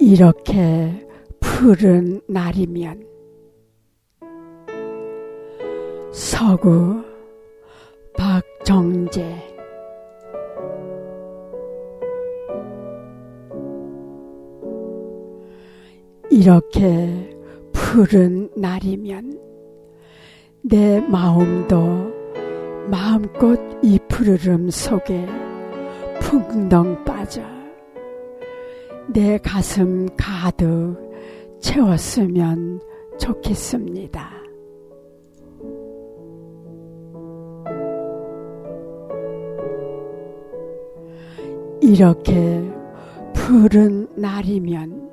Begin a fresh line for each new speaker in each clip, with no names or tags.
이렇게 푸른 날이면 서구 박정재. 이렇게 푸른 날이면 내 마음도 마음껏 이 푸르름 속에 풍덩 빠져 내 가슴 가득 채웠으면 좋겠습니다. 이렇게 푸른 날이면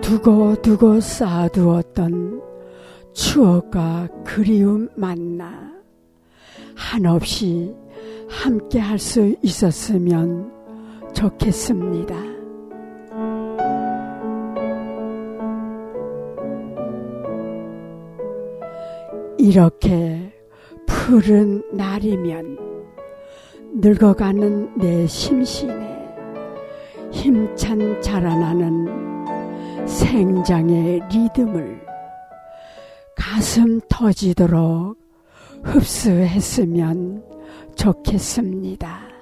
두고두고 쌓아두었던 추억과 그리움 만나 한없이 함께 할 수 있었으면 좋겠습니다. 이렇게 푸른 날이면 늙어가는 내 심신에 힘찬 자라나는 생장의 리듬을 가슴 터지도록 흡수했으면 좋겠습니다.